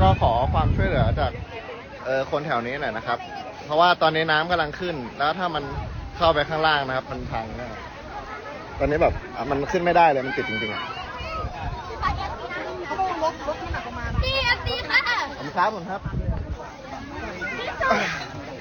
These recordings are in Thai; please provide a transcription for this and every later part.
ก็ขอความช่วยเหลือจากเออคนแถวนี้หน่อยนะครับ เพราะว่าตอนนี้น้ำกำลังขึ้น แล้วถ้ามันเข้าไปข้างล่างนะครับ มันพังแน่ตอนนี้แบบอะมันขึ้นไม่ได้เลยมันติดจริงๆอะพี่เอฟซีค่ะผมครับผมครับ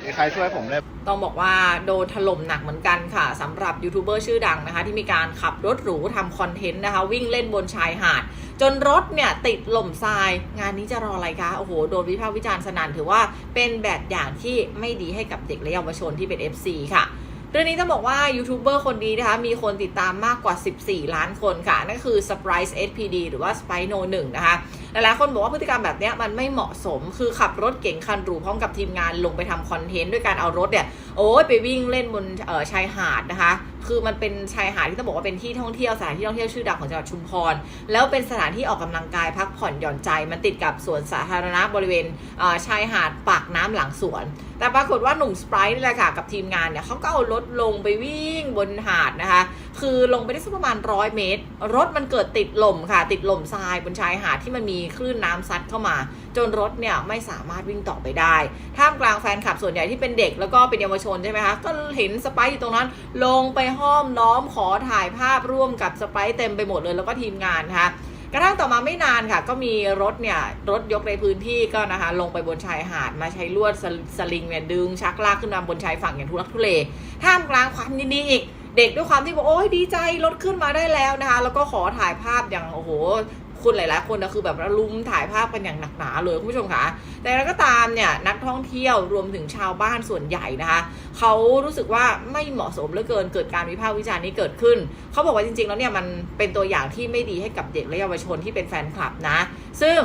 มีใครช่วยผมเลยต้องบอกว่าโดนถล่มหนักเหมือนกันค่ะสำหรับยูทูบเบอร์ชื่อดังนะคะ ที่มีการขับรถหรูทำคอนเทนต์นะคะ วิ่งเล่นบนชายหาด จนรถเนี่ยติดหล่มทราย งานนี้จะรออะไรคะโอ้โหโดนวิพากษ์วิจารณ์สนั่นถือว่าเป็นแบบอย่างที่ไม่ดีให้กับเด็กและเยาวชนที่เป็น FC ค่ะ เรื่องนี้ต้องบอกว่ายูทูบเบอร์คนนี้นะคะ มีคนติดตามมากกว่า 14 ล้านคนค่ะ นั่นคือ Surprise SPD หรือว่า s p i No 1นะคะ หลายๆคนบอกว่าพฤติกรรมแบบนี้มันไม่เหมาะสม คือขับรถเก๋งคันหรูพร้อมกับทีมงานลงไปทำคอนเทนต์ด้วยการเอารถเนี่ย โอ้ยไปวิ่งเล่นบนชายหาดนะคะ คือมันเป็นชายหาดที่ต้องบอกว่าเป็นที่ท่องเที่ยวสถานที่ท่องเที่ยวชื่อดังของจังหวัดชุมพร แล้วเป็นสถานที่ออกกำลังกายพักผ่อนหย่อนใจ มันติดกับสวนสาธารณะบริเวณเชายหาดปากน้ำหลังสวน แต่ปรากฏว่าหนุ่มสไปร์นี่แหละค่ะกับทีมงานเนี่ยเขาก็เอารถลงไปวิ่งบนหาดนะคะ คือลงไปได้สักประมาณร้อยเมตร รถมันเกิดติดลมค่ะ ติดลมทรายบนชายหาดที่มันมีคลื่นน้ำซัดเข้ามา จนรถเนี่ยไม่สามารถวิ่งต่อไปได้ ท่ามกลางแฟนคลับส่วนใหญ่ที่เป็นเด็กแล้วก็เป็นเยาวชนใช่ไหมคะ ก็เห็นสไปร์อยู่ตรงนั้น ลงไปห้อมล้อมขอถ่ายภาพร่วมกับสไปร์เต็มไปหมดเลยแล้วก็ทีมงานนะคะกระทั่งต่อมาไม่นานค่ะ ก็มีรถเนี่ยรถยกในพื้นที่ก็นะคะ ลงไปบนชายหาดมาใช้ลวดสลสลิงเนี่ยดึงชักลากขึ้นมาบนชายฝั่งอย่างทุลักทุเลท่ามกลางความยินดีอีก เด็กด้วยความที่บอกโอ้ยดีใจรถขึ้นมาได้แล้วนะคะ แล้วก็ขอถ่ายภาพอย่างโอ้โหคุณหลาย ๆ คนนะคือแบบรุมถ่ายภาพกันอย่างหนักหนาเลยคุณผู้ชมคะแต่แล้วก็ตามเนี่ยนักท่องเที่ยวรวมถึงชาวบ้านส่วนใหญ่นะคะเขารู้สึกว่าไม่เหมาะสมเหลือเกินเกิดการวิพากษ์วิจารณ์นี้เกิดขึ้นเขาบอกว่าจริง ๆ แล้วเนี่ยมันเป็นตัวอย่างที่ไม่ดีให้กับเด็กและเยาวชนที่เป็นแฟนคลับนะ ซึ่ง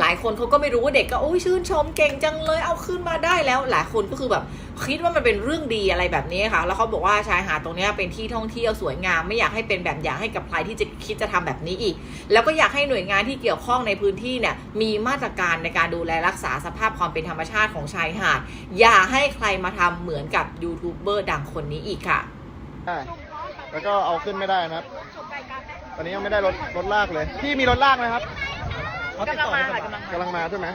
หลายคนเขาก็ไม่รู้ว่าเด็กก็โอ้ยชื่นชมเก่งจังเลยเอาขึ้นมาได้แล้ว หลายคนก็คือแบบคิดว่ามันเป็นเรื่องดีอะไรแบบนี้ค่ะ แล้วเขาบอกว่าชายหาดตรงนี้เป็นที่ท่องเที่ยวสวยงาม ไม่อยากให้เป็นแบบอย่างให้กับใครที่จะคิดจะทำแบบนี้อีก แล้วก็อยากให้หน่วยงานที่เกี่ยวข้องในพื้นที่เนี่ยมีมาตรการในการดูแลรักษาสภาพความเป็นธรรมชาติของชายหาด อย่าให้ใครมาทำเหมือนกับยูทูบเบอร์ดังคนนี้อีกค่ะแล้วก็เอาขึ้นไม่ได้นะครับ ตอนนี้ยังไม่ได้รถรถลากเลย พี่มีรถลากไหมครับ กำลังมาค่ะกำลังกำลังมาใช่ไหม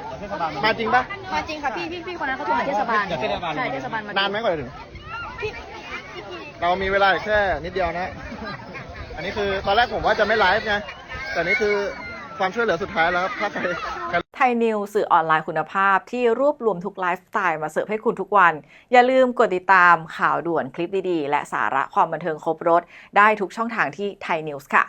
มาจริงปะมาจริงค่ะพี่พี่พี่คนนั้นเขาโทรหาเทศบาล ใช่เทศบาลมานานไหมกว่าจะถึงเรามีเวลาอีกแค่นิดเดียวนะ อันนี้คือตอนแรกผมว่าจะไม่ไลฟ์ไงแต่นี่คือความช่วยเหลือสุดท้ายแล้วครับถ้าใครไทยนิวสื่อออนไลน์คุณภาพที่รวบรวมทุกไลฟ์สไตล์มาเสิร์ฟให้คุณทุกวัน อย่าลืมกดติดตามข่าวด่วนคลิปดีๆ และสาระความบันเทิงครบรถ ได้ทุกช่องทางที่ไทยนิวส์ค่ะ